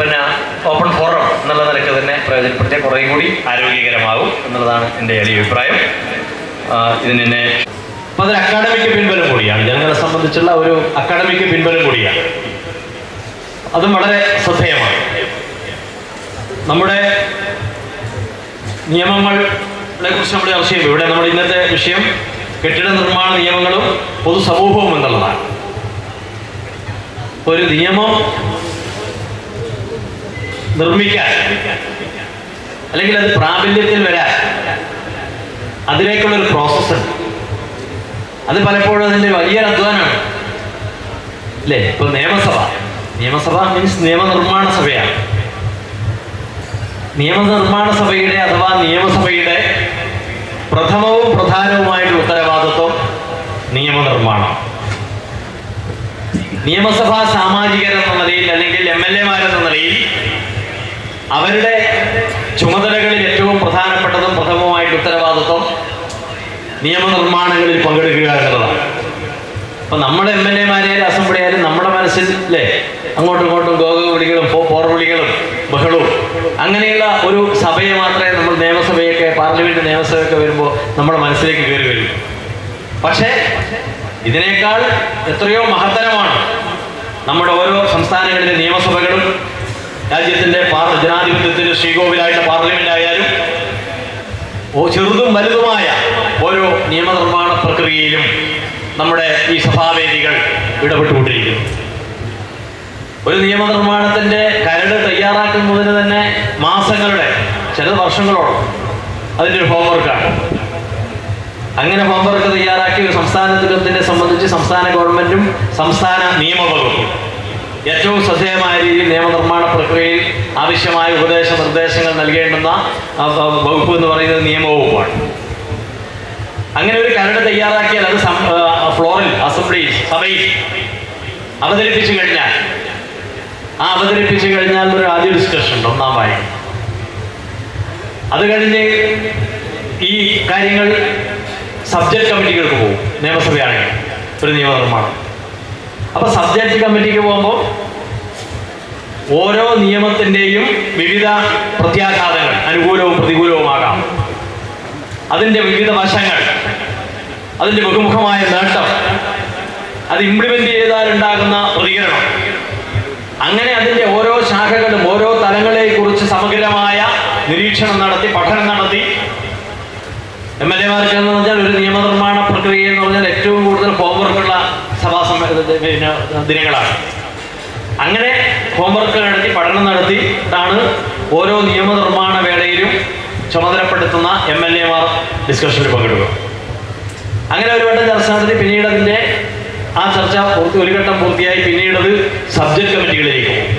പിന്നെ open forum എന്നുള്ള നിലയ്ക്ക് തന്നെ പ്രയോജനപ്പെടുത്തിയാൽ കുറേ കൂടി ആരോഗ്യകരമാകും എന്നുള്ളതാണ് എന്റെ എളിയ അഭിപ്രായം. ഇതിന് തന്നെ അപ്പം അതൊരു അക്കാഡമിക് പിൻബലം കൂടിയാണ്. ജനങ്ങളെ സംബന്ധിച്ചുള്ള ഒരു അക്കാഡമിക് പിൻബലം കൂടിയാണ്. അതും വളരെ ശ്രദ്ധേയമാണ്. നമ്മുടെ നിയമങ്ങളെ കുറിച്ച് നമ്മൾ ചർച്ച ഇവിടെ നമ്മുടെ ഇന്നത്തെ വിഷയം കെട്ടിട നിർമ്മാണ നിയമങ്ങളും പൊതുസമൂഹവും എന്നുള്ളതാണ്. ഒരു നിയമം നിർമ്മിക്കാൻ. അല്ലെങ്കിൽ അത് പ്രാബല്യത്തിൽ വരാൻ. അതിലേക്കുള്ളൊരു പ്രോസസ്സുണ്ട് അത് പലപ്പോഴും അതിന്റെ വലിയൊരു അധ്വാനമാണ്. അല്ലേ? ഇപ്പൊ നിയമസഭ. നിയമസഭ മീൻസ് നിയമനിർമ്മാണ സഭയാണ്. നിയമനിർമ്മാണ സഭയുടെ അഥവാ നിയമസഭയുടെ പ്രഥമവും പ്രധാനവുമായിട്ടുള്ള ഉത്തരവാദിത്വം നിയമനിർമ്മാണം. നിയമസഭാ സാമാജികരെന്ന നിലയിൽ അല്ലെങ്കിൽ എം എൽ എമാരെന്ന നിലയിൽ അവരുടെ ചുമതലകളിൽ ഏറ്റവും പ്രധാനപ്പെട്ടതും പ്രഥമവുമായിട്ട് ഉത്തരവാദിത്വം നിയമനിർമ്മാണങ്ങളിൽ പങ്കെടുക്കുക എന്നുള്ളതാണ്. അപ്പൊ നമ്മുടെ എം എൽ എമാരെയായാലും അസംബ്ലിയായാലും നമ്മുടെ മനസ്സിൽ അല്ലേ അങ്ങോട്ടും ഇങ്ങോട്ടും ഗോഗ വിളികളും പോർവിളികളും ബഹളവും അങ്ങനെയുള്ള ഒരു സഭയെ മാത്രമേ നമ്മൾ നിയമസഭയൊക്കെ പാർലമെന്റ് നിയമസഭയൊക്കെ വരുമ്പോൾ നമ്മുടെ മനസ്സിലേക്ക് കയറി വരും. പക്ഷേ ഇതിനേക്കാൾ എത്രയോ മഹത്തരമാണ് നമ്മുടെ ഓരോ സംസ്ഥാനങ്ങളിലെ നിയമസഭകളും രാജ്യത്തിന്റെ പാർ ജനാധിപത്യത്തിന്റെ ശ്രീകോവിലായിട്ട് പാർലമെന്റ് ആയാലും ചെറുതും വലുതുമായ ഓരോ നിയമനിർമ്മാണ പ്രക്രിയയിലും നമ്മുടെ ഈ സഭാവേദികൾ ഇടപെട്ടുകൊണ്ടിരിക്കുന്നു. ഒരു നിയമനിർമ്മാണത്തിന്റെ കരട് തയ്യാറാക്കുന്നതിന് തന്നെ മാസങ്ങളുടെ ചില വർഷങ്ങളോളം അതിന്റെ ഒരു ഹോംവർക്കാണ് അങ്ങനെ ഹോംവർക്ക് തയ്യാറാക്കി ഒരു സംസ്ഥാനത്തിനെ സംബന്ധിച്ച് സംസ്ഥാന ഗവൺമെന്റും സംസ്ഥാന നിയമവകുപ്പും ഏറ്റവും ശ്രദ്ധേയമായ രീതിയിൽ നിയമനിർമ്മാണ പ്രക്രിയയിൽ ആവശ്യമായ ഉപദേശ നിർദ്ദേശങ്ങൾ നൽകേണ്ടുന്ന വകുപ്പ് എന്ന് പറയുന്നത് നിയമവകുപ്പാണ്. അങ്ങനെ ഒരു കരട് തയ്യാറാക്കിയാൽ അത് ഫ്ലോറിൽ അസംബ്ലിയിൽ സഭയിൽ അവതരിപ്പിച്ചു കഴിഞ്ഞാൽ ആ അവതരിപ്പിച്ചു കഴിഞ്ഞാൽ ഒരു ആദ്യ ഡിസ്കഷൻ ഉണ്ട് ഒന്നാം വായന. അത് കഴിഞ്ഞ് ഈ കാര്യങ്ങൾ സബ്ജക്ട് കമ്മിറ്റികൾക്ക് പോകും നിയമസഭയാണെങ്കിൽ ഒരു നിയമനിർമ്മാണം. അപ്പൊ സബ്ജക്ട് കമ്മിറ്റിക്ക് പോകുമ്പോൾ ഓരോ നിയമത്തിന്റെയും വിവിധ പ്രത്യാഘാതങ്ങൾ അനുകൂലവും പ്രതികൂലവുമാകാം. അതിന്റെ വിവിധ വശങ്ങൾ അതിന്റെ ബഹുമുഖമായ നേട്ടം അത് ഇംപ്ലിമെന്റ് ചെയ്താൽ ഉണ്ടാകുന്ന പ്രതികരണം. അങ്ങനെ അതിന്റെ ഓരോ ശാഖകളും ഓരോ തലങ്ങളെ കുറിച്ച് സമഗ്രമായ നിരീക്ഷണം നടത്തി പഠനം നടത്തി. എം എൽ എമാർ പറഞ്ഞാൽ ഒരു നിയമനിർമ്മാണ പ്രക്രിയ എന്ന് പറഞ്ഞാൽ ഏറ്റവും കൂടുതൽ ഹോംവർക്കുള്ള സഭാ സമ്മേ പിന്നെ ദിനങ്ങളാണ്. അങ്ങനെ ഹോംവർക്ക് നടത്തി പഠനം നടത്തി ഇതാണ് ഓരോ നിയമനിർമ്മാണ വേളയിലും ചുമതലപ്പെടുത്തുന്ന എം എൽ എമാർ ഡിസ്കഷനിൽ പങ്കെടുക്കുക. അങ്ങനെ ഒരു വട്ടം ചർച്ച നടത്തി പിന്നീട് അതിന്റെ ആ ചർച്ച പൂർത്തി ഒരു ഘട്ടം പൂർത്തിയായി പിന്നീട് അത് സബ്ജക്ട് കമ്മിറ്റികളിലേക്ക് പോകും.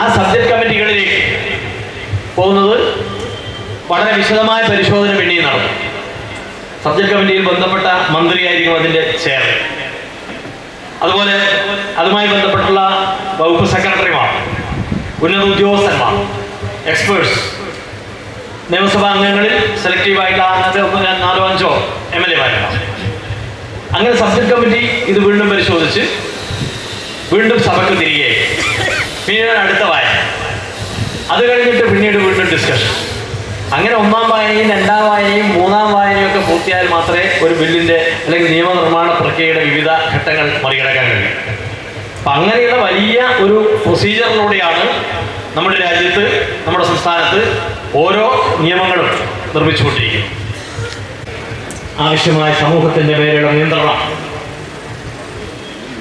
ആ സബ്ജക്ട് കമ്മിറ്റികളിലേക്ക് പോകുന്നത് വളരെ വിശദമായ പരിശോധന പിന്നെയും നടത്തും സബ്ജക്ട് കമ്മിറ്റിയിൽ ബന്ധപ്പെട്ട മന്ത്രിയായിരിക്കും അതിന്റെ ചെയർ അതുപോലെ അതുമായി ബന്ധപ്പെട്ടുള്ള വകുപ്പ് സെക്രട്ടറിമാർ ഉന്നത ഉദ്യോഗസ്ഥന്മാർ എക്സ്പേർട്സ് നിയമസഭാ അംഗങ്ങളിൽ സെലക്റ്റീവായിട്ടുള്ള അന്നത്തെ നാലോ അഞ്ചോ എം എൽ എമാരുണ്ടാവും. അങ്ങനെ സബ്ജക്ട് കമ്മിറ്റി ഇത് വീണ്ടും പരിശോധിച്ച് വീണ്ടും സഭയ്ക്ക് തിരികെ പിന്നീട് അടുത്ത വായന. അത് കഴിഞ്ഞിട്ട് പിന്നീട് വീണ്ടും ഡിസ്കഷൻ അങ്ങനെ ഒന്നാം വായനയും രണ്ടാം വായനയും മൂന്നാം വായനയും ഒക്കെ പൂർത്തിയായാൽ മാത്രമേ ഒരു ബില്ലിന്റെ അല്ലെങ്കിൽ നിയമനിർമ്മാണ പ്രക്രിയയുടെ വിവിധ ഘട്ടങ്ങൾ മറികടക്കാൻ കഴിയൂ. അപ്പം അങ്ങനെയുള്ള വലിയ ഒരു പ്രൊസീജിയറിലൂടെയാണ് നമ്മുടെ രാജ്യത്ത് നമ്മുടെ സംസ്ഥാനത്ത് ഓരോ നിയമങ്ങളും നിർമ്മിച്ചുകൊണ്ടിരിക്കുന്നത്. ആവശ്യമായ സമൂഹത്തിന്റെ മേലുള്ള നിയന്ത്രണം.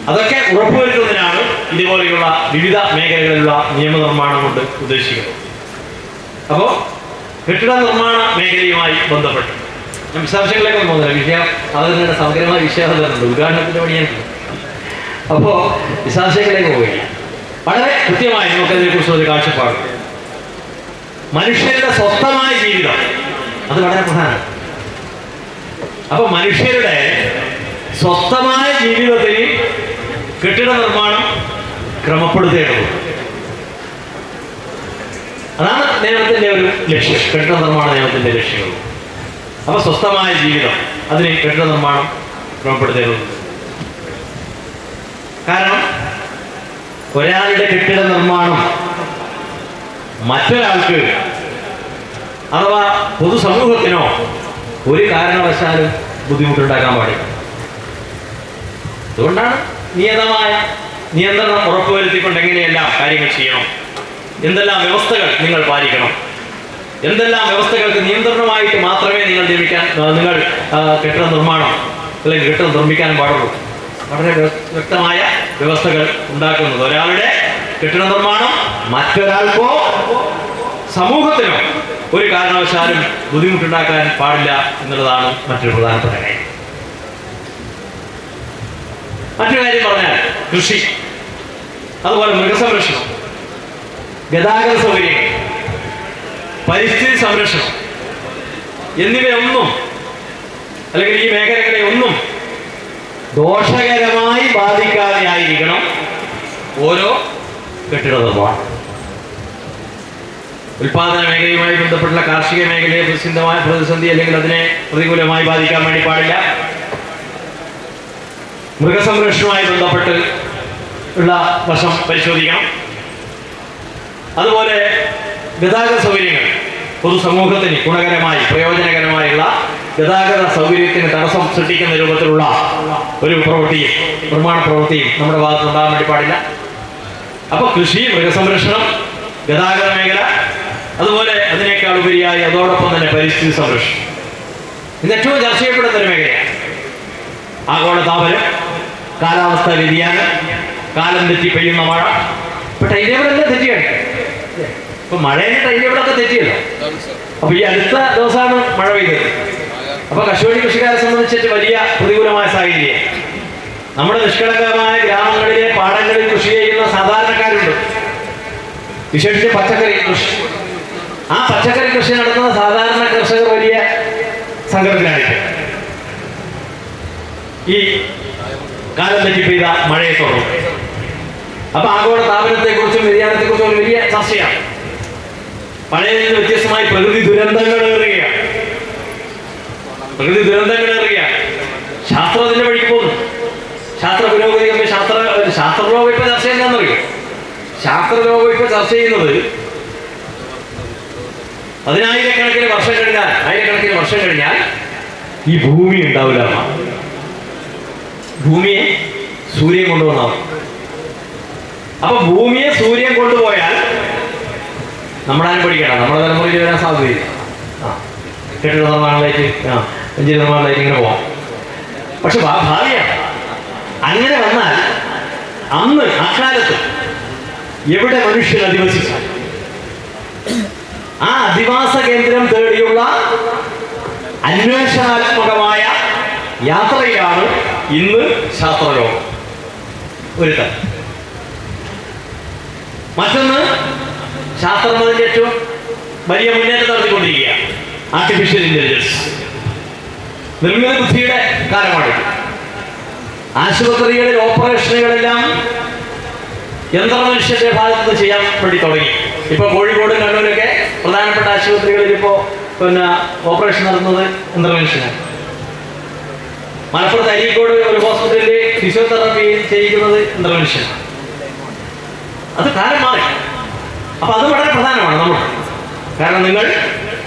അതൊക്കെ ഉറപ്പുവരുത്തുന്നതിനാണ് ഇതുപോലെയുള്ള വിവിധ മേഖലകളിലുള്ള നിയമനിർമ്മാണം കൊണ്ട് ഉദ്ദേശിക്കുന്നത്. അപ്പോൾ കെട്ടിട നിർമ്മാണ മേഖലയുമായി ബന്ധപ്പെട്ട്. ഞാൻ വിശദാംശങ്ങളിലേക്ക് പോകുന്നില്ല. വിഷയം അത് തന്നെ സമഗ്രമായ വിഷയം തരുന്നുണ്ട് ഉദ്ഘാടനത്തിന്റെ പണിയാണ് അപ്പോൾ വിശദാംശങ്ങളിലേക്ക് പോവുകയാണ്. വളരെ കൃത്യമായി നമുക്കതിനെ കുറിച്ച് ഒരു കാഴ്ചപ്പാട്. മനുഷ്യരുടെ സ്വസ്ഥമായ ജീവിതം അത് വളരെ പ്രധാനമാണ്. അപ്പൊ മനുഷ്യരുടെ സ്വസ്ഥമായ ജീവിതത്തിന് കെട്ടിട നിർമ്മാണം ക്രമപ്പെടുത്തേണ്ടത് അതാണ് നിയമത്തിന്റെ ഒരു ലക്ഷ്യം കെട്ടിട നിർമ്മാണ നിയമത്തിന്റെ ലക്ഷ്യങ്ങളും അപ്പം സ്വസ്ഥമായ ജീവിതം അതിന് കെട്ടിട നിർമ്മാണം ക്രമപ്പെടുത്തേണ്ടതുണ്ട് കാരണം ഒരാളുടെ കെട്ടിട നിർമ്മാണം മറ്റൊരാൾക്ക് അഥവാ പൊതുസമൂഹത്തിനോ ഒരു കാരണവശാലും ബുദ്ധിമുട്ടുണ്ടാക്കാൻ പാടില്ല. അതുകൊണ്ടാണ് നിയതമായ നിയന്ത്രണം ഉറപ്പുവരുത്തിക്കൊണ്ട് എങ്ങനെയെല്ലാം കാര്യങ്ങൾ ചെയ്യണം എന്തെല്ലാം വ്യവസ്ഥകൾ നിങ്ങൾ പാലിക്കണം എന്തെല്ലാം വ്യവസ്ഥകൾക്ക് നിയന്ത്രണമായിട്ട് മാത്രമേ നിങ്ങൾ നിർമ്മിക്കാൻ നിങ്ങൾ കെട്ടിട നിർമ്മാണം അല്ലെങ്കിൽ കെട്ടിടം നിർമ്മിക്കാനും പാടുള്ളൂ. വളരെ വ്യക്തമായ വ്യവസ്ഥകൾ ഉണ്ടാക്കുന്നത്. ഒരാളുടെ കെട്ടിട നിർമ്മാണം മറ്റൊരാൾക്കോ സമൂഹത്തിനോ ഒരു കാരണവശാലും ബുദ്ധിമുട്ടുണ്ടാക്കാൻ പാടില്ല എന്നുള്ളതാണ് മറ്റൊരു പ്രധാനപ്പെട്ട കാര്യം. മറ്റൊരു കാര്യം പറഞ്ഞാൽ കൃഷി. അതുപോലെ മൃഗസംരക്ഷണം. ഗതാഗത സൗകര്യങ്ങൾ. പരിസ്ഥിതി സംരക്ഷണം. എന്നിവയൊന്നും അല്ലെങ്കിൽ ഈ മേഖലകളെ ഒന്നും ദോഷകരമായി ബാധിക്കാതെ ആയിരിക്കണം ഓരോ കെട്ടിട നിർമ്മാണം. ഉൽപാദന മേഖലയുമായി ബന്ധപ്പെട്ടുള്ള കാർഷിക മേഖലയെ പ്രസിദ്ധമായ പ്രതിസന്ധി അല്ലെങ്കിൽ അതിനെ പ്രതികൂലമായി ബാധിക്കാൻ വേണ്ടി പാടില്ല. മൃഗസംരക്ഷണവുമായി ബന്ധപ്പെട്ട് ഉള്ള വശം പരിശോധിക്കണം. അതുപോലെ ഗതാഗത സൗകര്യങ്ങൾ. പൊതുസമൂഹത്തിന് ഗുണകരമായി പ്രയോജനകരമായുള്ള ഗതാഗത സൗകര്യത്തിന് തടസ്സം സൃഷ്ടിക്കുന്ന രൂപത്തിലുള്ള ഒരു പ്രവൃത്തിയും നിർമ്മാണ പ്രവൃത്തിയും നമ്മുടെ ഭാഗത്ത് ഉണ്ടാകാൻ വേണ്ടി പാടില്ല. അപ്പോൾ കൃഷി മൃഗസംരക്ഷണം ഗതാഗത മേഖല അതുപോലെ അതിനേക്കാൾ ഉപരിയായി അതോടൊപ്പം തന്നെ പരിസ്ഥിതി സംരക്ഷണം. ഇത് ഏറ്റവും ചർച്ച ചെയ്യപ്പെടുന്ന ഒരു മേഖലയാണ്. ആഗോളതാപനം കാലാവസ്ഥ വ്യതിയാനം കാലം തെറ്റി പെയ്യുന്ന മഴ. ഇപ്പൊ ഇതേപോലെ തെറ്റിയാണ്. ഇപ്പൊ മഴയുടെ ടൈം ടേബിളൊക്കെ തെറ്റിയല്ലോ. അപ്പൊ ഈ അടുത്ത ദിവസമാണ് മഴ പെയ്തത് അപ്പൊ കശുവണ്ടി കൃഷിക്കാരെ സംബന്ധിച്ചിട്ട് വലിയ പ്രതികൂലമായ സാഹചര്യം. നമ്മുടെ നിഷ്കളങ്കമായ ഗ്രാമങ്ങളിലെ പാടങ്ങളിൽ കൃഷി ചെയ്യുന്ന സാധാരണക്കാരുണ്ട്. വിശേഷിച്ച് പച്ചക്കറി കൃഷി. ആ പച്ചക്കറി കൃഷി നടത്തുന്ന സാധാരണ കർഷകർ വലിയ സങ്കടത്തിലാണിപ്പോൾ ഈ കാലം തെറ്റി പെയ്ത മഴയെ തുടങ്ങും അപ്പൊ ആഗോള താപനത്തെ കുറിച്ചും വ്യതിയാനത്തെ കുറിച്ചും വലിയ ചർച്ചയാണ്. നിന്ന് വ്യത്യസ്തമായി പ്രകൃതി ദുരന്തങ്ങൾ ഏറുകയാണ് പ്രകൃതി ദുരന്തങ്ങൾ ഏറുകയാണ് ശാസ്ത്രത്തിന്റെ വഴി പോകുന്നു. ശാസ്ത്ര പുരോഗതി ശാസ്ത്ര ശാസ്ത്ര ലോകം ഇപ്പൊ ചർച്ച ചെയ്യുന്നറിയോ ശാസ്ത്ര ലോകം ഇപ്പൊ ചർച്ച ചെയ്യുന്നത് പതിനായിരക്കണക്കിന് വർഷം കഴിഞ്ഞാൽ ആയിരക്കണക്കിന് വർഷം കഴിഞ്ഞാൽ ഈ ഭൂമി ഉണ്ടാവില്ല ഭൂമിയെ സൂര്യൻ കൊണ്ടുവന്നാവും അപ്പൊ ഭൂമിയെ സൂര്യൻ കൊണ്ടുപോയാൽ നമ്മളാരും അനുഭവിക്കണം നമ്മുടെ തലമുറയിൽ വരാൻ സാധ്യതയില്ല. ആ കെട്ടിട നിർമ്മാണത്തിലേക്ക് ആ എഞ്ചിൻ നിർമ്മാണത്തിലേക്ക് ഇങ്ങനെ പോവാം. പക്ഷെ ഭാവിയാണ്. അങ്ങനെ വന്നാൽ അന്ന് അക്കാലത്ത് എവിടെ മനുഷ്യൻ അധിവസിച്ചു ആ അധിവാസ കേന്ദ്രം തേടിയുള്ള അന്വേഷണാത്മകമായ യാത്രയാണ് ഇന്ന് ശാസ്ത്രലോകം. ഒരു മറ്റൊന്ന് ശാസ്ത്രം അതിന്റെ ഏറ്റവും വലിയ മുന്നേറ്റം നടത്തിക്കൊണ്ടിരിക്കുകയാണ് ആർട്ടിഫിഷ്യൽ ഇന്റലിജൻസ് നിർമ്മിത ബുദ്ധിയുടെ കാലമാണ്. ആശുപത്രികളിൽ ഓപ്പറേഷനുകളെല്ലാം യന്ത്രമനുഷ്യന്റെ ഭാഗത്ത് ചെയ്യാൻ വേണ്ടി തുടങ്ങി. ഇപ്പൊ കോഴിക്കോട് കണ്ണൂരൊക്കെ പ്രധാനപ്പെട്ട ആശുപത്രികളിൽ ഇപ്പോ പിന്നെ ഓപ്പറേഷൻ നടത്തുന്നത് യന്ത്രമനുഷ്യനാണ്. മലപ്പുറത്ത് അരീക്കോട് ഒരു ഹോസ്പിറ്റലിൽ ഫിസിയോതെറാപ്പി ചെയ്യിക്കുന്നത് യന്ത്രമനുഷ്യനാണ്. അത് കാലം മാറി. അപ്പൊ അത് വളരെ പ്രധാനമാണ് നമ്മൾ. കാരണം നിങ്ങൾ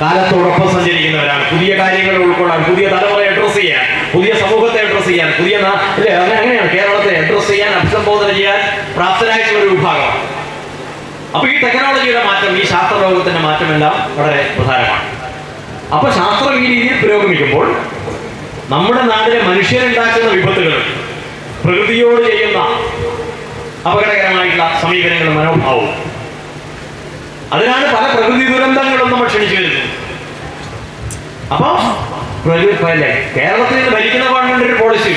കാലത്തോടൊപ്പം സഞ്ചരിക്കുന്നവരാണ്. പുതിയ കാര്യങ്ങൾ ഉൾക്കൊള്ളാൻ പുതിയ തലമുറയെ അഡ്രസ് ചെയ്യാൻ പുതിയ സമൂഹത്തെ അഡ്രസ് ചെയ്യാൻ പുതിയ ഇല്ലേ അങ്ങനെ അങ്ങനെയാണ് കേരളത്തെ അഡ്രസ് ചെയ്യാൻ അഭിസംബോധന ചെയ്യാൻ പ്രാപ്തരായിട്ടുള്ള ഒരു വിഭാഗം. അപ്പൊ ഈ ടെക്നോളജിയുടെ മാറ്റം ഈ ശാസ്ത്രലോകത്തിന്റെ മാറ്റമെല്ലാം വളരെ പ്രധാനമാണ്. അപ്പൊ ശാസ്ത്രം ഈ രീതിയിൽ പുരോഗമിക്കുമ്പോൾ നമ്മുടെ നാട്ടിലെ മനുഷ്യരുണ്ടാക്കുന്ന വിപത്തുകൾ പ്രകൃതിയോട് ചെയ്യുന്ന അപകടകരമായിട്ടുള്ള സമീപനങ്ങളും മനോഭാവവും അതിനാണ് പല പ്രകൃതി ദുരന്തങ്ങളും നമ്മൾ ക്ഷണിച്ചു വരുന്നത് അപ്പൊ അല്ലേ? കേരളത്തിൽ നിന്ന് ഭരിക്കുന്ന ഗവൺമെന്റ് ഒരു പോളിസി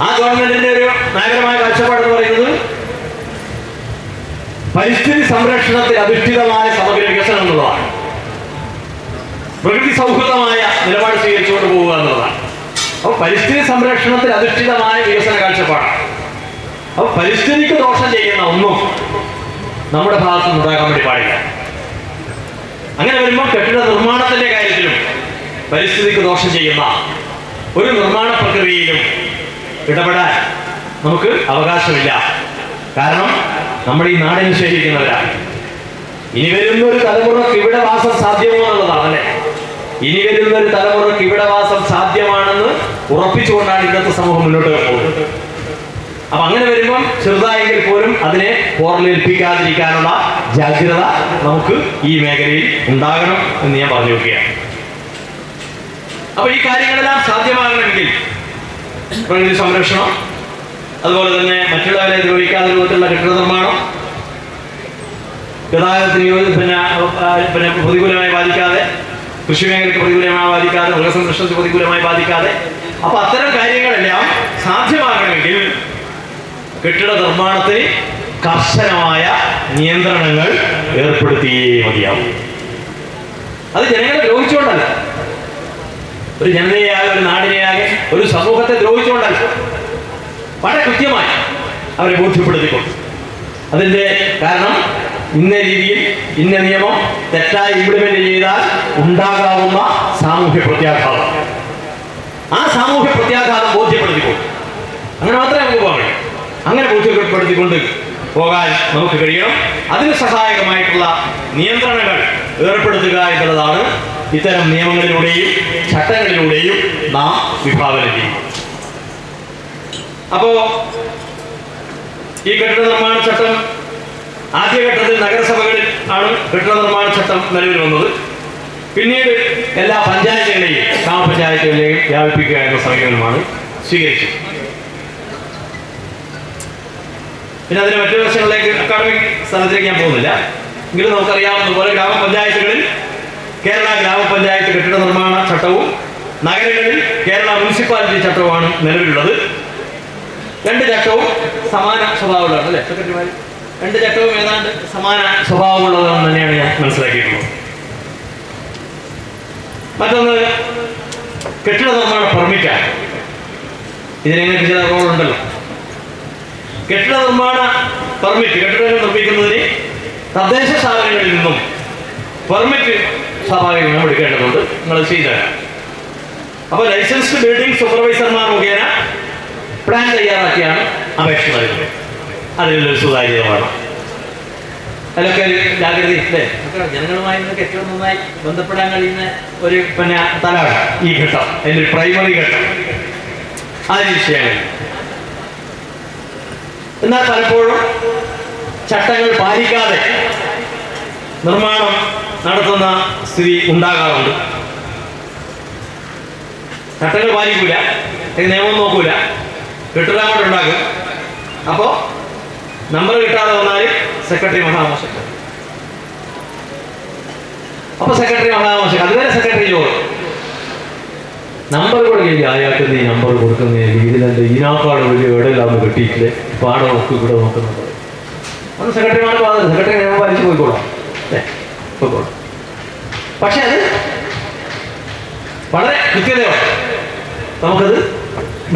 ആ ഗവൺമെന്റിന്റെ ഒരു നയപരമായ കാഴ്ചപ്പാട് എന്ന് പറയുന്നത് പരിസ്ഥിതി സംരക്ഷണത്തിൽ അധിഷ്ഠിതമായ സമഗ്ര വികസനം എന്നുള്ളതാണ്. പ്രകൃതി സൗഹൃദമായ നിലപാട് സ്വീകരിച്ചുകൊണ്ട് പോവുക എന്നുള്ളതാണ്. അപ്പോൾ പരിസ്ഥിതി സംരക്ഷണത്തിൽ അധിഷ്ഠിതമായ വികസന കാഴ്ചപ്പാടാണ്. അപ്പോൾ പരിസ്ഥിതിക്ക് ദോഷം ചെയ്യുന്ന ഒന്നും നമ്മുടെ ഭാഗത്ത് ഉണ്ടാകാൻ വേണ്ടി പാടില്ല. അങ്ങനെ വരുമ്പോൾ കെട്ടിട നിർമ്മാണത്തിന്റെ കാര്യത്തിലും പരിസ്ഥിതിക്ക് ദോഷം ചെയ്യുന്ന ഒരു നിർമ്മാണ പ്രക്രിയയിലും ഇടപെടാൻ നമുക്ക് അവകാശമില്ല. കാരണം നമ്മൾ ഈ നാടിന് ശേഷിക്കുന്നവരാണ് ഇനി വരുന്ന ഒരു തലമുറയ്ക്ക് ഇവിടെ വാസം സാധ്യമോ എന്നുള്ളതാണ് അല്ലെ? ഇനി വരുന്ന ഒരു തലമുറയ്ക്ക് ഇവിടെ വാസം സാധ്യമാണെന്ന് ഉറപ്പിച്ചുകൊണ്ടാണ് ഇന്നത്തെ സമൂഹം മുന്നോട്ട് പോകുന്നത്. അപ്പൊ അങ്ങനെ വരുമ്പം ചെറുതായെങ്കിൽ പോലും അതിനെ പോറലേൽപ്പിക്കാതിരിക്കാനുള്ള ജാഗ്രത നമുക്ക് ഈ മേഖലയിൽ ഉണ്ടാകണം എന്ന് ഞാൻ പറഞ്ഞു നോക്കുകയാണ് അപ്പൊ ഈ കാര്യങ്ങളെല്ലാം സാധ്യമാകണമെങ്കിൽ പ്രകൃതി സംരക്ഷണം അതുപോലെ തന്നെ മറ്റുള്ളവരെ ദ്രോഹിക്കാത്ത രൂപത്തിലുള്ള കെട്ടിട നിർമ്മാണം ഗതാഗതത്തിന് പിന്നെ പിന്നെ പ്രതികൂലമായി ബാധിക്കാതെ കൃഷി മേഖലയ്ക്ക് പ്രതികൂലമായി ബാധിക്കാതെ മൃഗസംരക്ഷണത്തിന് പ്രതികൂലമായി ബാധിക്കാതെ അപ്പൊ അത്തരം കാര്യങ്ങളെല്ലാം സാധ്യമാകണമെങ്കിൽ കെട്ടിട നിർമ്മാണത്തിന് കർശനമായ നിയന്ത്രണങ്ങൾ ഏർപ്പെടുത്തിയേ മതിയാവും. അത് ജനങ്ങളെ ദ്രോഹിച്ചുകൊണ്ടല്ല. ഒരു ജനതയാകെ ഒരു നാടിനെയാകെ ഒരു സമൂഹത്തെ ദ്രോഹിച്ചുകൊണ്ടല്ല. വളരെ കൃത്യമായി അവരെ ബോധ്യപ്പെടുത്തിക്കൊണ്ട്. അതിന്റെ കാരണം ഇന്ന രീതിയിൽ ഇന്ന നിയമം തെറ്റായി ഇംപ്ലിമെന്റ് ചെയ്താൽ ഉണ്ടാകാവുന്ന സാമൂഹ്യ പ്രത്യാഘാതം. ആ സാമൂഹ്യ പ്രത്യാഘാതം ബോധ്യപ്പെടുത്തിക്കൊണ്ട്. അങ്ങനെ മാത്രമേ നമുക്ക് അങ്ങനെ ബോധ്യപ്പെടുത്തിക്കൊണ്ട് പോകാൻ നമുക്ക് കഴിയണം. അതിന് സഹായകമായിട്ടുള്ള നിയന്ത്രണങ്ങൾ ഏർപ്പെടുത്തുക എന്നുള്ളതാണ് ഇത്തരം നിയമങ്ങളിലൂടെയും ചട്ടങ്ങളിലൂടെയും നാം വിഭാവനം ചെയ്യും അപ്പോ ഈ കെട്ടിട നിർമ്മാണ ചട്ടം ആദ്യഘട്ടത്തിൽ നഗരസഭകളിൽ ആണ് കെട്ടിട നിർമ്മാണ ചട്ടം നിലവിൽ വന്നത്. പിന്നീട് എല്ലാ പഞ്ചായത്തുകളെയും ഗ്രാമപഞ്ചായത്തുകളെയും വ്യാപിപ്പിക്കുക എന്ന സമീപനമാണ് സ്വീകരിച്ചത്. പിന്നെ അതിന് മറ്റു വശങ്ങളിലേക്ക് അക്കാഡമിക് സ്ഥലത്തിലേക്ക് ഞാൻ പോകുന്നില്ല. എങ്കിലും നമുക്കറിയാവുന്ന പോലെ ഗ്രാമപഞ്ചായത്തുകളിൽ കേരള ഗ്രാമപഞ്ചായത്ത് കെട്ടിട നിർമ്മാണ ചട്ടവും നഗരങ്ങളിൽ കേരള മുനിസിപ്പാലിറ്റി ചട്ടവുമാണ് നിലവിലുള്ളത്. രണ്ട് ചട്ടവും സമാന സ്വഭാവമുള്ളതാണ് അല്ലേ? സെക്രട്ടറിമാർ രണ്ട് ചട്ടവും ഏതാണ്ട് സമാന സ്വഭാവമുള്ളതാണെന്ന് തന്നെയാണ് ഞാൻ മനസ്സിലാക്കിയിട്ടുള്ളത്. മറ്റൊന്ന് കെട്ടിട നിർമ്മാണ പെർമിറ്റാണ് ഇതിനെങ്ങനെ ചില റോളുണ്ടല്ലോ കെട്ടിട നിർമ്മാണ പെർമിറ്റ് കെട്ടിടങ്ങൾ നിർമ്മിക്കുന്നതിന് തദ്ദേശ സ്ഥാപനങ്ങളിൽ നിന്നും പെർമിറ്റ് സ്വാഭാവികമായും എടുക്കേണ്ടതുണ്ട്. നിങ്ങൾ ചെയ്തുതരാം അപ്പൊ അപ്പോൾ ലൈസൻസ്ഡ് ബിൽഡിംഗ് സൂപ്പർവൈസർമാർ മുഖേന പ്ലാൻ തയ്യാറാക്കിയാണ് അപേക്ഷ നൽകുന്നത്. അതിലൊരു സുതാര്യതമാണ്. അതിലൊക്കെ ഒരു ജാഗ്രത ഇല്ലേ? ജനങ്ങളുമായി നിങ്ങൾക്ക് ഏറ്റവും നന്നായി ബന്ധപ്പെടാൻ കഴിയുന്ന ഒരു പിന്നെ തലമാണ് ഈ ഘട്ടം. അതിന്റെ ഒരു പ്രൈമറി ഘട്ടം. അത് ചെയ്യാൻ കഴിയും എന്നാൽ പലപ്പോഴും ചട്ടങ്ങൾ പാലിക്കാതെ നിർമ്മാണം നടത്തുന്ന സ്ഥിതി ഉണ്ടാകാറുണ്ട്. ചട്ടങ്ങൾ പാലിക്കൂല നിയമം നോക്കൂല. കെട്ടിടം അങ്ങോട്ട് ഉണ്ടാക്കും. അപ്പോ നമ്പർ കിട്ടാതെ വന്നാൽ സെക്രട്ടറി മഹാമോശം അപ്പൊ സെക്രട്ടറി മഹാമോശം അതുവരെ സെക്രട്ടറി ചോറ് നമ്പർ കൊടുക്കില്ല അയാൾക്ക് നമ്പർ കൊടുക്കുന്ന ഇതിലെന്ത് ഇതിനേക്കാൾ വലിയ എവിടെയെല്ലാം കിട്ടിയിട്ടില്ലേ പാടം ഒക്കെ ഇവിടെ നോക്കുന്നുണ്ട്. അന്ന് സെക്രട്ടറിയാണ് പറഞ്ഞത് സെക്രട്ടറി നിയമം പാലിച്ച് പോയിക്കോളാം. പോയിക്കോളാം. പക്ഷെ അത് വളരെ കൃത്യതയോടെ നമുക്കത്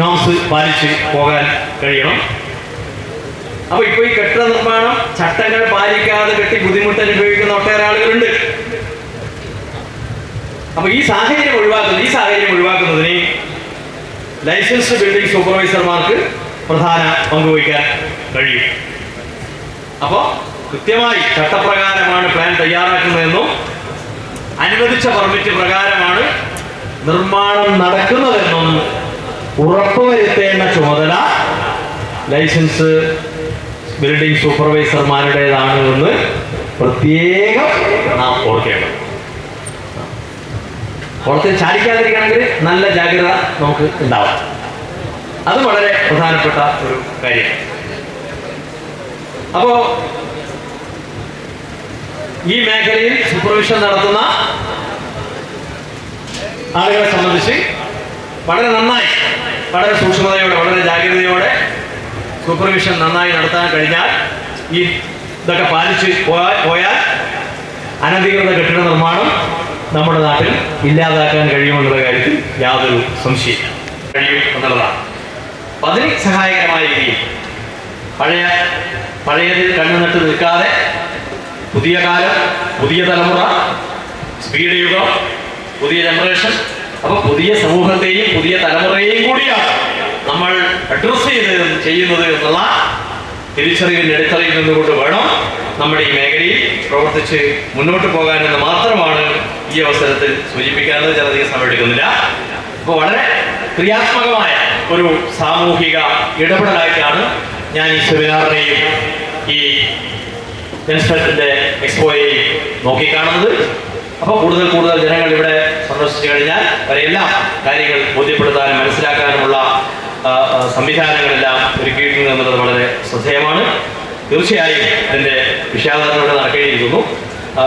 നോംസ് പാലിച്ച് പോകാൻ കഴിയണം. അപ്പൊ ഇപ്പൊ ഈ കെട്ടിട നിർമ്മാണം ചട്ടങ്ങൾ പാലിക്കാതെ കെട്ടി ബുദ്ധിമുട്ട് അനുഭവിക്കുന്ന ഒട്ടേറെ ആളുകളുണ്ട്. അപ്പൊ ഈ സാഹചര്യം ഒഴിവാക്കുന്നത് ഈ സാഹചര്യം ഒഴിവാക്കുന്നതിന് ലൈസൻസ്ഡ് ബിൽഡിംഗ് സൂപ്പർവൈസർമാർക്ക് പ്രധാന പങ്കുവഹിക്കാൻ കഴിയും. അപ്പോൾ കൃത്യമായി ചട്ടപ്രകാരമാണ് പ്ലാൻ തയ്യാറാക്കുന്നതെന്നും അനുവദിച്ച പെർമിറ്റ് പ്രകാരമാണ് നിർമ്മാണം നടക്കുന്നതെന്നും ഉറപ്പുവരുത്തേണ്ട ചുമതല ലൈസൻസ് ബിൽഡിംഗ് സൂപ്പർവൈസർമാരുടേതാണ് എന്ന് പ്രത്യേകം നാം ഓർക്കേണ്ടത്. പുറത്ത് ചാടിക്കാതിരിക്കണമെങ്കിൽ നല്ല ജാഗ്രത നമുക്ക് ഉണ്ടാവാം അത് വളരെ പ്രധാനപ്പെട്ട ഒരു കാര്യം. അപ്പോ ഈ മേഖലയിൽ സൂപ്പർവിഷൻ നടത്തുന്ന ആളുകളെ സംബന്ധിച്ച് വളരെ നന്നായി വളരെ സൂക്ഷ്മതയോടെ വളരെ ജാഗ്രതയോടെ സൂപ്പർവിഷൻ നന്നായി നടത്താൻ കഴിഞ്ഞാൽ ഈ ഇതൊക്കെ പാലിച്ച് പോയാൽ അനധികൃത കെട്ടിട നിർമ്മാണം നമ്മുടെ നാട്ടിൽ ഇല്ലാതാക്കാൻ കഴിയുമെന്നുള്ള കാര്യത്തിൽ യാതൊരു സംശയമില്ല കഴിയും എന്നുള്ളതാണ്. അപ്പൊ അതിന് സഹായകരമായ രീതിയിൽ പഴയ പഴയതിൽ കണ്ണുനട്ട് നിൽക്കാതെ പുതിയ കാലം പുതിയ തലമുറ സ്പീഡ് യുഗം പുതിയ ജനറേഷൻ അപ്പോൾ പുതിയ സമൂഹത്തെയും പുതിയ തലമുറയെയും കൂടിയാണ് നമ്മൾ അഡ്രസ് ചെയ്ത് ചെയ്യുന്നത് എന്നുള്ള തിരിച്ചറിവിൽ എടുത്തറിയിൽ നിന്നുകൊണ്ട് വേണം നമ്മുടെ ഈ മേഖലയിൽ പ്രവർത്തിച്ച് മുന്നോട്ട് പോകാനെന്ന് മാത്രമാണ് ഈ അവസരത്തിൽ സൂചിപ്പിക്കാനുള്ളത്. ചിലധികം സമയം എടുക്കുന്നില്ല അപ്പോൾ വളരെ ക്രിയാത്മകമായ ഒരു സാമൂഹിക ഇടപെടലായിട്ടാണ് ഞാൻ ഈ സെമിനാറിനെയും ഈ ജനസ്ഫലത്തിന്റെ എക്സ്പോയെയും നോക്കിക്കാണുന്നത്. അപ്പോൾ കൂടുതൽ കൂടുതൽ ജനങ്ങൾ ഇവിടെ സന്ദർശിച്ചു കഴിഞ്ഞാൽ അവരെല്ലാം കാര്യങ്ങൾ ബോധ്യപ്പെടുത്താനും മനസ്സിലാക്കാനുമുള്ള സംവിധാനങ്ങളെല്ലാം ഒരുക്കിയിട്ടുണ്ട് എന്നുള്ളത് വളരെ ശ്രദ്ധേയമാണ്. തീർച്ചയായും ഇതിന്റെ വിഷയാധാരണയോടെ നടക്കേണ്ടിയിരിക്കുന്നു.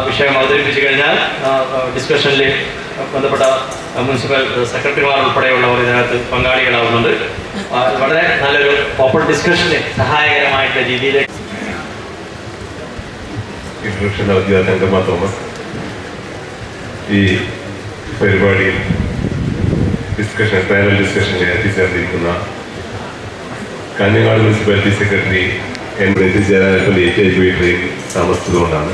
വിഷയം അവതരിപ്പിച്ചു കഴിഞ്ഞാൽ ഡിസ്കഷനിൽ ബന്ധപ്പെട്ട മുനിസിപ്പൽ സെക്രട്ടറിമാർ ഉൾപ്പെടെയുള്ളവർ ഇതിനകത്ത് പങ്കാളികളാവുന്നുണ്ട്. വളരെ നല്ലൊരു ഓപ്പൺ ഡിസ്കഷന് സഹായകരമായിട്ടുള്ള രീതിയിലേക്ക്. തോമസ് ഈ പരിപാടിയിൽ ഡിസ്കഷൻ പാനൽ ഡിസ്കഷനിൽ എത്തിച്ചേർന്നിരിക്കുന്ന കാഞ്ഞങ്ങാട് മുനിസിപ്പാലിറ്റി സെക്രട്ടറി എൻ. എത്തിച്ചേരാൻ അല്പം ലേറ്റ് ആയി പോയി താമസിച്ചതുകൊണ്ടാണ്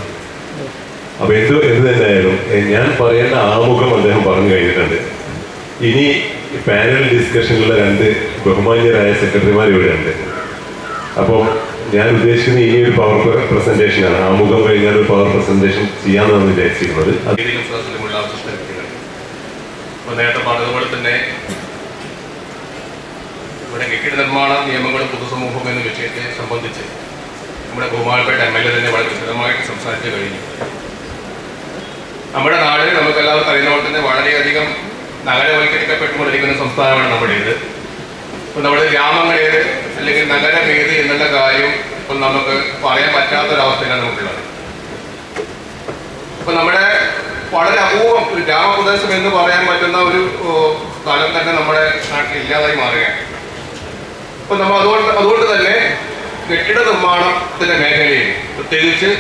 അപ്പൊ എന്ത് എന്ത് തന്നെയായാലും ഞാൻ പറയേണ്ട ആമുഖം അദ്ദേഹം പറഞ്ഞു കഴിഞ്ഞിട്ടുണ്ട്. ഇനി പാനൽ ഡിസ്കഷനിലുള്ള രണ്ട് ബഹുമാന്യരായ സെക്രട്ടറിമാർ ഇവിടെയുണ്ട്. അപ്പോൾ ഞാൻ ഉദ്ദേശിക്കുന്ന ഇനി ഒരു പവർ പ്രസന്റേഷനാണ് ആമുഖം കഴിഞ്ഞാൽ ഒരു പവർ പ്രസന്റേഷൻ ചെയ്യാമെന്നാണ് വിചാരിച്ചിരുന്നത് തന്നെ ഇവിടെ കെട്ടിട നിർമ്മാണ നിയമങ്ങളും പൊതുസമൂഹം എന്ന വിഷയത്തെ സംബന്ധിച്ച് നമ്മുടെ ബഹുമാനപ്പെട്ട എം എൽ എ തന്നെ വളരെ വിശദമായിട്ട് സംസാരിച്ചു കഴിഞ്ഞു. നമ്മുടെ നാട് നമുക്ക് എല്ലാവർക്കും അറിയുന്ന പോലെ തന്നെ വളരെയധികം നഗരവൽക്കരിക്കപ്പെട്ടുകൊണ്ടിരിക്കുന്ന സംസ്ഥാനമാണ് നമ്മുടേത് ഇപ്പം നമ്മുടെ ഗ്രാമങ്ങളേത് അല്ലെങ്കിൽ നഗരമേത് എന്നുള്ള കാര്യം ഇപ്പം നമുക്ക് പറയാൻ പറ്റാത്തൊരവസ്ഥയിലാണ് നമുക്കുള്ളത്. ഇപ്പൊ നമ്മുടെ വളരെ അപൂർവം ഗ്രാമപ്രദേശം എന്ന് പറയാൻ പറ്റുന്ന ഒരു സ്ഥലം തന്നെ നമ്മുടെ നാട്ടിൽ ഇല്ലാതായി മാറുകയാണ്. ഇപ്പൊ നമ്മൾ അതുകൊണ്ട് അതുകൊണ്ട് തന്നെ കെട്ടിട നിർമ്മാണത്തിന്റെ മേഖലയിൽ പ്രത്യേകിച്ച്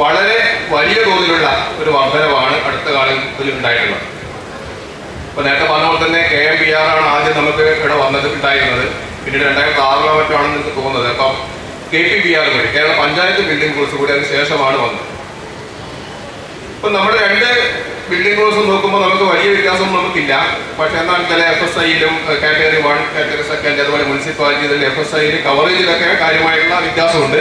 വളരെ വലിയ തോതിലുള്ള ഒരു വർധനവാണ് അടുത്ത കാലത്തിൽ ഉണ്ടായിട്ടുള്ളത്. ഇപ്പൊ നേരത്തെ പറഞ്ഞ പോലെ തന്നെ കെ എം പി ആണ് ആദ്യം നമുക്ക് ഇവിടെ വന്നത് ഉണ്ടായിരുന്നത്. പിന്നീട് രണ്ടായിരത്തി ആറിലോ മറ്റാണെന്ന് എനിക്ക് തോന്നുന്നത് അപ്പം കെ പി പി ആർ വഴി കേരള പഞ്ചായത്ത് ബിൽഡിംഗ് കോഴ്സ് കൂടി അതിന് ശേഷമാണ് വന്നത്. ഇപ്പൊ നമ്മുടെ രണ്ട് ബിൽഡിംഗ് കോഴ്സ് നോക്കുമ്പോൾ നമുക്ക് വലിയ വ്യത്യാസം നമുക്കില്ല. പക്ഷെ എന്നാൽ ചില എഫ് എസ് ഐയിലും കാറ്റഗറി വൺ കാറ്റഗറി സെക്കൻഡ് അതുപോലെ മുനിസിപ്പാലിറ്റിയിലും എഫ് എസ് ഐയിലും കവറേജിലൊക്കെ കാര്യമായിട്ടുള്ള വ്യത്യാസമുണ്ട്.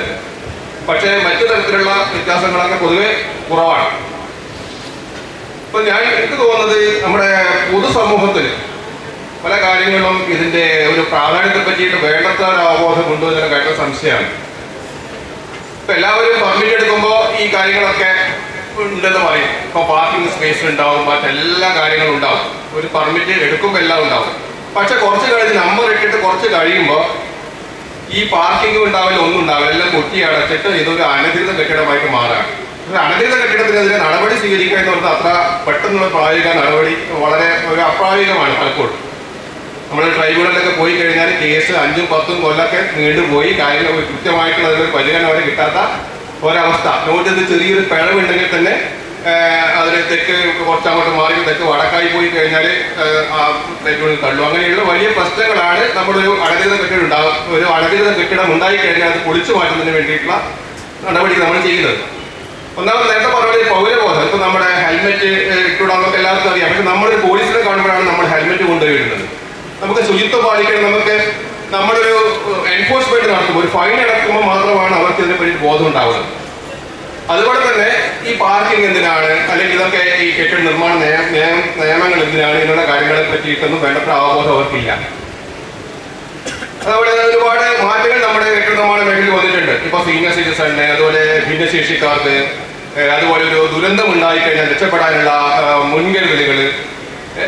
പക്ഷേ മറ്റു തരത്തിലുള്ള വ്യത്യാസങ്ങളൊക്കെ പൊതുവെ കുറവാണ്. ഇപ്പൊ ഞാൻ എനിക്ക് തോന്നുന്നത് നമ്മുടെ പൊതുസമൂഹത്തിൽ പല കാര്യങ്ങളും ഇതിന്റെ ഒരു പ്രാധാന്യത്തെ പറ്റിയിട്ട് വേണ്ടത്ര ഒരു അവബോധം കൊണ്ടുവരുന്ന കാര്യം സംശയമാണ്. ഇപ്പൊ എല്ലാവരും പെർമിറ്റ് എടുക്കുമ്പോൾ ഈ കാര്യങ്ങളൊക്കെ ഉണ്ടെന്ന് പറയും. ഇപ്പൊ പാർക്കിംഗ് സ്പേസ് ഉണ്ടാവും മറ്റെല്ലാ കാര്യങ്ങളും ഉണ്ടാവും. ഒരു പെർമിറ്റ് എടുക്കുമ്പോൾ എല്ലാം ഉണ്ടാവും. പക്ഷെ കുറച്ച് കഴിഞ്ഞ് നമ്പർ ഇട്ടിട്ട് കുറച്ച് കഴിയുമ്പോൾ ഈ പാർക്കിംഗ് ഉണ്ടാവില്ല ഒന്നും ഉണ്ടാവില്ല. എല്ലാം കൊട്ടി അടച്ചിട്ട് ഇതൊരു അനധികൃത കെട്ടിടമായിട്ട് മാറാണ് അനധികൃത കെട്ടിടത്തിനെതിരെ നടപടി സ്വീകരിക്കുക എന്ന് പറഞ്ഞാൽ അത്ര പെട്ടെന്നുള്ള പ്രായോഗിക നടപടി വളരെ ഒരു അപ്രായോഗികമാണ് പലപ്പോഴും. നമ്മൾ ട്രൈബ്യൂണലിലൊക്കെ പോയി കഴിഞ്ഞാൽ കേസ് അഞ്ചും പത്തും കൊല്ലൊക്കെ നീണ്ടുപോയി. കാര്യങ്ങൾ കൃത്യമായിട്ടുള്ള പരിഗണന അവരെ കിട്ടാത്ത ഒരവസ്ഥ. നോട്ടിൽ ചെറിയൊരു പിഴവുണ്ടെങ്കിൽ തന്നെ അതിന് തെക്ക് കുറച്ചങ്ങോട്ട് മാറി തെക്ക് വടക്കായി പോയി കഴിഞ്ഞാൽ ട്രൈബ്യൂണൽ തള്ളും. അങ്ങനെയുള്ള വലിയ പ്രശ്നങ്ങളാണ് നമ്മുടെ ഒരു അടധികൃത കെട്ടിടം ഉണ്ടാകും ഒരു അടകൃത കെട്ടിടം ഉണ്ടായി കഴിഞ്ഞാൽ അത് പൊളിച്ചു മാറ്റുന്നതിന് വേണ്ടിയിട്ടുള്ള നടപടി നമ്മൾ ചെയ്യുന്നത്. ഒന്നാമത് നേരത്തെ പറഞ്ഞ പൗരബോധം. ഇപ്പൊ നമ്മുടെ ഹെൽമെറ്റ് നമുക്ക് എല്ലാവർക്കും അറിയാം. പക്ഷെ നമ്മളൊരു പോലീസിനെ കാണുമ്പോഴാണ് നമ്മൾ ഹെൽമെറ്റ് കൊണ്ടുപോയി വരുന്നത് നമുക്ക് ശുചിത്വം പാലിക്കണം നമുക്ക് നമ്മളൊരു എൻഫോഴ്സ്മെന്റ് നടത്തുമ്പോൾ ഒരു ഫൈൻ അടക്കുമ്പോൾ മാത്രമാണ് അവർക്ക് ഇതിനെ പറ്റി ബോധം ഉണ്ടാവുന്നത്. അതുപോലെ തന്നെ പാർക്കിംഗ് എന്തിനാണ്? അല്ലെങ്കിൽ ഇതൊക്കെ ഈ കെട്ടിട നിർമ്മാണ നിയ- നിയ- നിയമങ്ങൾ എന്തിനാണ്? എന്നുള്ള കാര്യങ്ങളെ പറ്റിയിട്ടൊന്നും വേണ്ടത്ര അവബോധം അവർക്കില്ല. അതുപോലെ ഒരുപാട് മാറ്റങ്ങൾ നമ്മുടെ കെട്ടിട നിർമ്മാണ മേഖലയിൽ വന്നിട്ടുണ്ട്. ഇപ്പൊ സീനിയർ സിറ്റിസണിന് അതുപോലെ ഭിന്നശേഷിക്കാർക്ക് അതുപോലെ ഒരു ദുരന്തം ഉണ്ടായിക്കഴിഞ്ഞാൽ രക്ഷപ്പെടാനുള്ള മുൻകരുതലുകൾ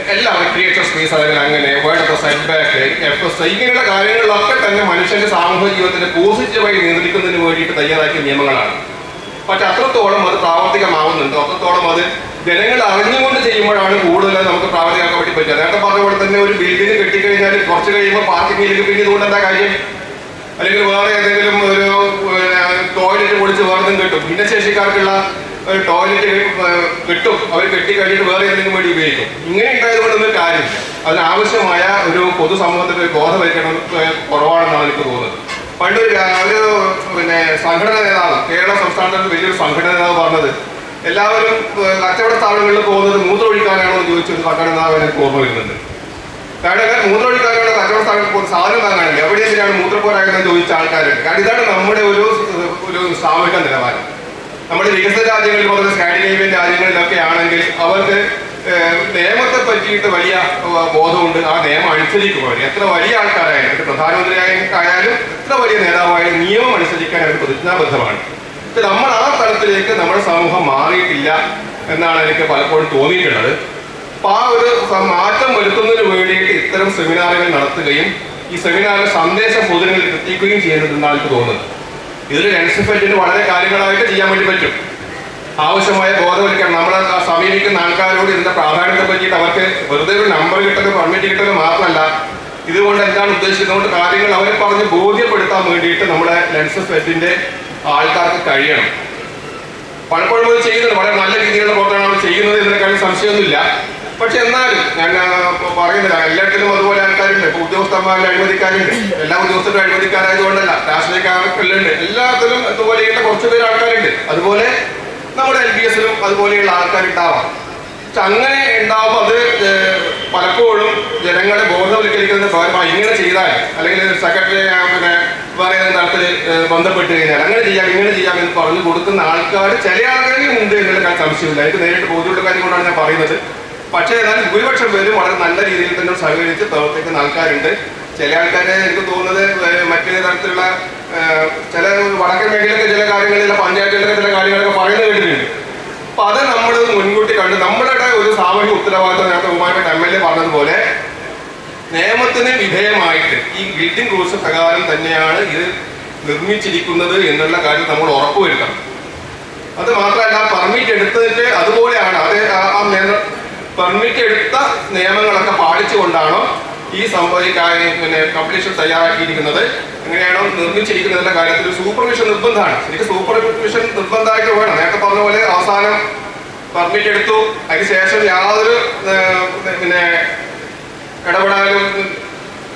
എല്ലാം ക്രിയേറ്റർ സ്പേസ് ആയാലും അങ്ങനെ വേണ്ടത്ര സെറ്റ് ബാക്ക് എഫ് എസ് ഇങ്ങനെയുള്ള കാര്യങ്ങളിലൊക്കെ തന്നെ മനുഷ്യന്റെ സാമൂഹിക ജീവിതത്തിന്റെ പോസിറ്റീവായി നിയന്ത്രിക്കുന്നതിന് വേണ്ടിയിട്ട് തയ്യാറാക്കിയ നിയമങ്ങളാണ്. പക്ഷെ അത്രത്തോളം അത് പ്രാവർത്തികമാവുന്നുണ്ട്. അത്രത്തോളം അത് ജനങ്ങൾ അറിഞ്ഞുകൊണ്ട് ചെയ്യുമ്പോഴാണ് കൂടുതൽ നമുക്ക് പ്രാവർത്തികമാക്കാൻ വേണ്ടി പറ്റുക. നേരത്തെ പറഞ്ഞ പോലെ തന്നെ ഒരു ബിൽഡിംഗ് കെട്ടിക്കഴിഞ്ഞാൽ കുറച്ച് കഴിയുമ്പോൾ പാർക്കിങ്ങിലേക്ക് പിന്നെ ഇതുകൊണ്ട് എന്താ കാര്യം അല്ലെങ്കിൽ വേറെ ഏതെങ്കിലും ഒരു ടോയ്ലറ്റ് പൊളിച്ച് വേറെ കിട്ടും. ഭിന്നശേഷിക്കാർക്കുള്ള ഒരു ടോയ്ലറ്റ് കിട്ടും. അവർ കെട്ടി കഴിഞ്ഞിട്ട് വേറെ എന്തെങ്കിലും വേണ്ടി ഉപയോഗിക്കും. ഇങ്ങനെ ഉണ്ടായതുകൊണ്ടൊന്നും കാര്യമില്ല. അതിനാവശ്യമായ ഒരു പൊതുസമൂഹത്തിന്റെ ഒരു ബോധവൽക്കരണം കുറവാണെന്നാണ് എനിക്ക് തോന്നുന്നത്. പണ്ട് ഒരു പിന്നെ സംഘടന നേതാവ് കേരള സംസ്ഥാനത്ത് വലിയൊരു സംഘടന നേതാവ് പറഞ്ഞത് എല്ലാവരും കച്ചവട സ്ഥാപനങ്ങളിൽ പോകുന്നത് മൂത്രമൊഴിക്കാനാണോ എന്ന് ചോദിച്ചൊരു സംഘടന നേതാവ് എനിക്ക് ഓർമ്മ വരുന്നുണ്ട്. കാരണം മൂത്രമൊഴിക്കാനാണ് കച്ചവട സ്ഥാപനത്തിൽ പോകുന്ന സാധനം വാങ്ങാനില്ല? എവിടെ എന്തിനാണ് മൂത്രപ്പോരാകുന്നത് ചോദിച്ച ആൾക്കാരുണ്ട്. കാരണം ഇതാണ് നമ്മുടെ ഒരു ഒരു സാമൂഹിക നിലവാരം. നമ്മുടെ വികസിത രാജ്യങ്ങളിൽ പോലെ സ്കാൻഡിനേവിയൻ രാജ്യങ്ങളിലൊക്കെ ആണെങ്കിൽ അവർക്ക് നിയമത്തെ പറ്റിയിട്ട് വലിയ ബോധമുണ്ട്. ആ നിയമം അനുസരിക്കും അവർ എത്ര വലിയ ആൾക്കാരായാലും ഒരു പ്രധാനമന്ത്രിയായാലും എത്ര വലിയ നേതാവായാലും നിയമം അനുസരിക്കാൻ അവർ പ്രതിജ്ഞാബദ്ധമാണ്. നമ്മൾ ആ തലത്തിലേക്ക് നമ്മുടെ സമൂഹം മാറിയിട്ടില്ല എന്നാണ് എനിക്ക് പലപ്പോഴും തോന്നിയിട്ടുള്ളത്. അപ്പം ആ ഒരു മാറ്റം വരുത്തുന്നതിന് വേണ്ടിയിട്ട് ഇത്തരം സെമിനാറുകൾ നടത്തുകയും ഈ സെമിനാറിൽ സന്ദേശം പൊതുജനങ്ങളിൽ എത്തിക്കുകയും ചെയ്യുന്നതെന്നാണ് എനിക്ക് തോന്നുന്നത്. ഇതിൽ എൻസിഫെറ്റിന് വളരെ കാര്യങ്ങളായിട്ട് ചെയ്യാൻ വേണ്ടി പറ്റും. ആവശ്യമായ ബോധവൽക്കരണം. നമ്മൾ സമീപിക്കുന്ന ആൾക്കാരോട് ഇതിന്റെ പ്രാധാന്യത്തെ പറ്റിയിട്ട് അവർക്ക് വെറുതെ ഒരു നമ്പർ കിട്ടുന്നത് പെർമിറ്റ് കിട്ടുന്നത് മാത്രമല്ല ഇതുകൊണ്ട് എന്താണ് ഉദ്ദേശിക്കുന്നത്? കാര്യങ്ങൾ അവരെ പറഞ്ഞ് ബോധ്യപ്പെടുത്താൻ വേണ്ടിയിട്ട് നമ്മുടെ ലെൻസ് ഫെറ്റിന്റെ ആൾക്കാർക്ക് കഴിയണം. പലപ്പോഴും അത് ചെയ്യുന്നത് വളരെ നല്ല രീതിയിലുള്ള പ്രവർത്തനമാണ് അവർ ചെയ്യുന്നത് എന്നതിനെ കാര്യം സംശയമൊന്നുമില്ല. പക്ഷെ എന്നാലും ഞാൻ പറയുന്നില്ല. എല്ലാത്തിലും അതുപോലെ ആൾക്കാരുണ്ട്. ഇപ്പൊ ഉദ്യോഗസ്ഥന്മാരിൽ അഴിമതിക്കാരുണ്ട്. എല്ലാ ഉദ്യോഗസ്ഥരും അഴിമതിക്കാരായതുകൊണ്ടല്ല. രാഷ്ട്രീയക്കാർക്കെല്ലാം ഉണ്ട്. എല്ലാത്തിലും ഇതുപോലെയുള്ള കുറച്ചുപേർ ആൾക്കാരുണ്ട്. അതുപോലെ നമ്മുടെ എൽ ബി എസിലും അതുപോലെയുള്ള ആൾക്കാരുണ്ടാവാം. പക്ഷെ അങ്ങനെ ഉണ്ടാവുമ്പോൾ അത് പലപ്പോഴും ജനങ്ങളെ ബോധവൽക്കരിക്കുന്നതിന് ഭാഗമായി ഇങ്ങനെ ചെയ്താൽ അല്ലെങ്കിൽ സെക്രട്ടറി പിന്നെ വേറെ തരത്തിൽ ബന്ധപ്പെട്ട് കഴിഞ്ഞാൽ അങ്ങനെ ചെയ്യാം ഇങ്ങനെ ചെയ്യാം എന്ന് പറഞ്ഞു കൊടുക്കുന്ന ആൾക്കാർ ചില ആൾക്കാരും ഉണ്ട് എന്നുള്ള സംശയമില്ല. എനിക്ക് നേരിട്ട് ബോധ്യമുള്ള കാര്യം കൊണ്ടാണ് ഞാൻ പറയുന്നത്. പക്ഷേ എന്നാലും ഭൂരിപക്ഷം പേരും വളരെ നല്ല രീതിയിൽ തന്നെ സഹകരിച്ച് പ്രവർത്തിക്കുന്ന ആൾക്കാരുണ്ട്. ചില ആൾക്കാരെ എനിക്ക് തോന്നുന്നത് മറ്റൊരു മറ്റു തരത്തിലുള്ള ചില വടക്കൻ മേഖലയിലൊക്കെ ചില കാര്യങ്ങളിൽ പഞ്ചായത്തിലൊക്കെ ചില കാര്യങ്ങളൊക്കെ പറയുന്നത് കേട്ടിട്ടുണ്ട്. അപ്പൊ അത് നമ്മൾ മുൻകൂട്ടി കണ്ട് നമ്മളുടെ ഒരു സാമൂഹിക ഉത്തരവാദിത്വം നേരത്തെ ബഹുമാനപ്പെട്ട എം എൽ എ പറഞ്ഞതുപോലെ നിയമത്തിന് വിധേയമായിട്ട് ഈ ബിൽഡിംഗ് റൂൾസ് പ്രകാരം തന്നെയാണ് ഇത് നിർമ്മിച്ചിരിക്കുന്നത് എന്നുള്ള കാര്യം നമ്മൾ ഉറപ്പുവരുത്തണം അത് മാത്രമല്ല പെർമിറ്റ് എടുത്തിട്ട് അതുപോലെയാണ് അത് ആ പെർമിറ്റ് എടുത്ത നിയമങ്ങളൊക്കെ പാലിച്ചുകൊണ്ടാണോ ഈ സംഭവം പിന്നെ കംപ്ലീഷൻ തയ്യാറാക്കിയിരിക്കുന്നത്. എങ്ങനെയാണോ നിർമ്മിച്ചിരിക്കുന്നതിന്റെ കാര്യത്തിൽ സൂപ്പർവിഷൻ നിർബന്ധമാണ്. ശരിക്കും സൂപ്പർവിഷൻ നിർബന്ധമായിട്ട് വേണം. നേരത്തെ പറഞ്ഞ പോലെ അവസാനം പെർമിറ്റ് എടുത്തു. അതിനുശേഷം യാതൊരു പിന്നെ ഇടപെടാനും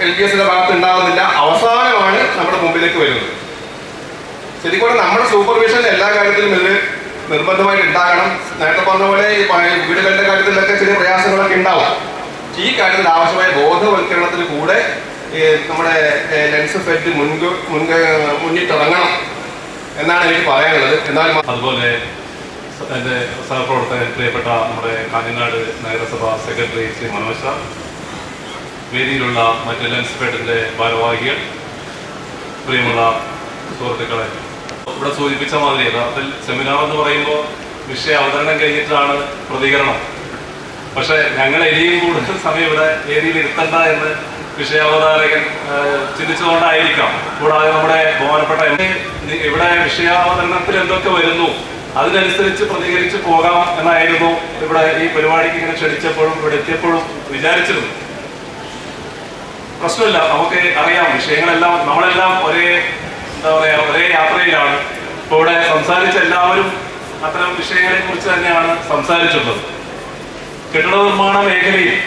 എൽ ഡി എസിന്റെ ഭാഗത്ത് ഉണ്ടാകുന്നില്ല അവസാനമാണ് നമ്മുടെ മുമ്പിലേക്ക് വരുന്നത്. ശരിക്കും നമ്മുടെ സൂപ്പർവിഷൻ എല്ലാ കാര്യത്തിലും ഇത് നിർബന്ധമായിട്ട് ഉണ്ടാകണം. നേരത്തെ പറഞ്ഞ പോലെ വീടുകളുടെ കാര്യത്തിലൊക്കെ ചെറിയ പ്രയാസങ്ങളൊക്കെ ഉണ്ടാവും. ഈ കാര്യത്തിൽ ആവശ്യമായ ബോധവൽക്കരണത്തിന് കൂടെ നമ്മുടെ ലെൻസ് ഫെറ്റ് മുൻക മുൻക മുന്നിട്ടിറങ്ങണം എന്നാണ് എനിക്ക് പറയാനുള്ളത്. എന്നാലും അതുപോലെ എന്റെ സഹപ്രവർത്തകൻ പ്രിയപ്പെട്ട നമ്മുടെ കാഞ്ഞങ്ങാട് നഗരസഭ സെക്രട്ടറി ശ്രീ മനോജ് സാർ വേദിയിലുള്ള മറ്റ് ലെൻസ് ഫെഡിന്റെ ഭാരവാഹികൾ പ്രിയമുള്ള സുഹൃത്തുക്കളെ. ഇവിടെ സൂചിപ്പിച്ച മാതിരി യഥാർത്ഥത്തിൽ സെമിനാർ എന്ന് പറയുമ്പോൾ വിഷയ അവതരണം കഴിഞ്ഞിട്ടാണ് പ്രതികരണം. പക്ഷെ ഞങ്ങൾ ഇനിയും കൂടുതൽ സമയം ഇവിടെ ഏരിയയിൽ ഇരുത്തണ്ട എന്ന് വിഷയാവതാരകൻ ചിന്തിച്ചതുകൊണ്ടായിരിക്കാം. കൂടാതെ നമ്മുടെ ബഹുമാനപ്പെട്ട ഇവിടെ വിഷയാവതരണത്തിൽ എന്തൊക്കെ വരുന്നു അതിനനുസരിച്ച് പ്രതികരിച്ച് പോകാം എന്നായിരുന്നു ഇവിടെ ഈ പരിപാടിക്ക് ഇങ്ങനെ ക്ഷണിച്ചപ്പോഴും ഇവിടെ എത്തിയപ്പോഴും വിചാരിച്ചിരുന്നു പ്രശ്നമില്ല നമുക്ക് അറിയാം വിഷയങ്ങളെല്ലാം നമ്മളെല്ലാം ഒരേ എന്താ പറയാ ഒരേ യാത്രയിലാണ്. ഇപ്പോൾ ഇവിടെ സംസാരിച്ച എല്ലാവരും അത്തരം വിഷയങ്ങളെ കുറിച്ച് തന്നെയാണ് സംസാരിച്ചിട്ടുള്ളത്. കെട്ടിട നിർമ്മാണ മേഖലയിൽ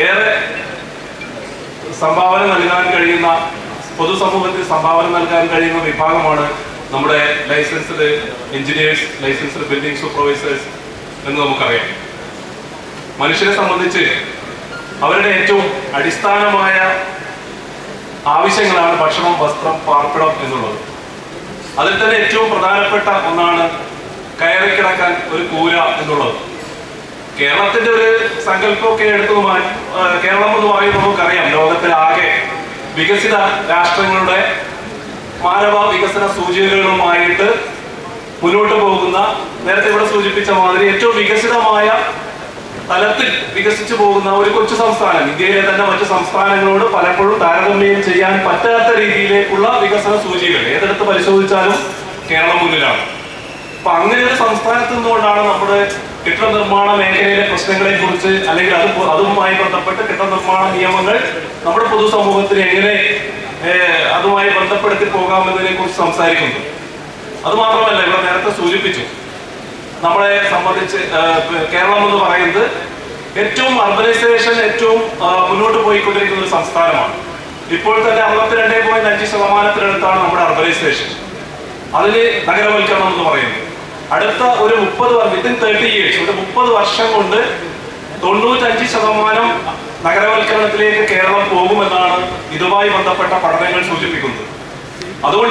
ഏറെ സംഭാവന നൽകാൻ കഴിയുന്ന പൊതുസമൂഹത്തിൽ സംഭാവന നൽകാൻ കഴിയുന്ന വിഭാഗമാണ് നമ്മുടെ licensed engineers licensed building supervisors എന്ന് നമുക്കറിയാം. മനുഷ്യരെ സംബന്ധിച്ച് അവരുടെ ഏറ്റവും അടിസ്ഥാനമായ ആവശ്യങ്ങളാണ് ഭക്ഷണം വസ്ത്രം പാർപ്പിടം എന്നുള്ളത്. അതിൽ തന്നെ ഏറ്റവും പ്രധാനപ്പെട്ട ഒന്നാണ് കയറി കിടക്കാൻ ഒരു കൂല എന്നുള്ളത്. കേരളത്തിന്റെ ഒരു സങ്കല്പമൊക്കെ എടുത്തു കേരളം എന്ന് പറയുമ്പോൾ നമുക്കറിയാം ലോകത്തിലാകെ വികസിത രാഷ്ട്രങ്ങളുടെ മാനവ വികസന സൂചികകളുമായിട്ട് മുന്നോട്ട് പോകുന്ന നേരത്തെ ഇവിടെ സൂചിപ്പിച്ച മാതിരി ഏറ്റവും വികസിതമായ തലത്തിൽ വികസിച്ചു പോകുന്ന ഒരു കൊച്ചു സംസ്ഥാനം. ഇന്ത്യയിലെ തന്നെ മറ്റു സംസ്ഥാനങ്ങളോട് പലപ്പോഴും താരതമ്യം ചെയ്യാൻ പറ്റാത്ത രീതിയിലേക്കുള്ള വികസന സൂചികൾ. ഏതെടുത്ത് പരിശോധിച്ചാലും കേരളം മുന്നിലാണ്. അപ്പൊ അങ്ങനെ ഒരു സംസ്ഥാനത്ത് നിന്നുകൊണ്ടാണ് നമ്മുടെ കെട്ടിട നിർമ്മാണ മേഖലയിലെ പ്രശ്നങ്ങളെ കുറിച്ച് അല്ലെങ്കിൽ അത് അതുമായി ബന്ധപ്പെട്ട് കെട്ടിട നിർമ്മാണ നിയമങ്ങൾ നമ്മുടെ പൊതുസമൂഹത്തിന് എങ്ങനെ അതുമായി ബന്ധപ്പെടുത്തി പോകാമെന്നതിനെ കുറിച്ച് സംസാരിക്കുന്നു. അത് മാത്രമല്ല ഇവിടെ നേരത്തെ സൂചിപ്പിച്ചു. നമ്മളെ സംബന്ധിച്ച് കേരളം എന്ന് പറയുന്നത് ഏറ്റവും അർബനൈസേഷൻ ഏറ്റവും മുന്നോട്ട് പോയിക്കൊണ്ടിരിക്കുന്ന ഒരു സംസ്ഥാനമാണ്. ഇപ്പോൾ തന്നെ അറുപത്തിരണ്ടേ പോയിന്റ് അഞ്ച് ശതമാനത്തിനടുത്താണ് നമ്മുടെ അർബനൈസേഷൻ. അതിൽ നഗരവൽക്കരണം എന്ന് പറയുന്നത് അടുത്ത ഒരു മുപ്പത് വിത്തിൻ തേർട്ടി ഇയേഴ്സ് ഒരു മുപ്പത് വർഷം കൊണ്ട് തൊണ്ണൂറ്റഞ്ച് ശതമാനം നഗരവൽക്കരണത്തിലേക്ക് കേരളം പോകുമെന്നാണ് ഇതുമായി ബന്ധപ്പെട്ട പഠനങ്ങൾ സൂചിപ്പിക്കുന്നത്. അതുകൊണ്ട്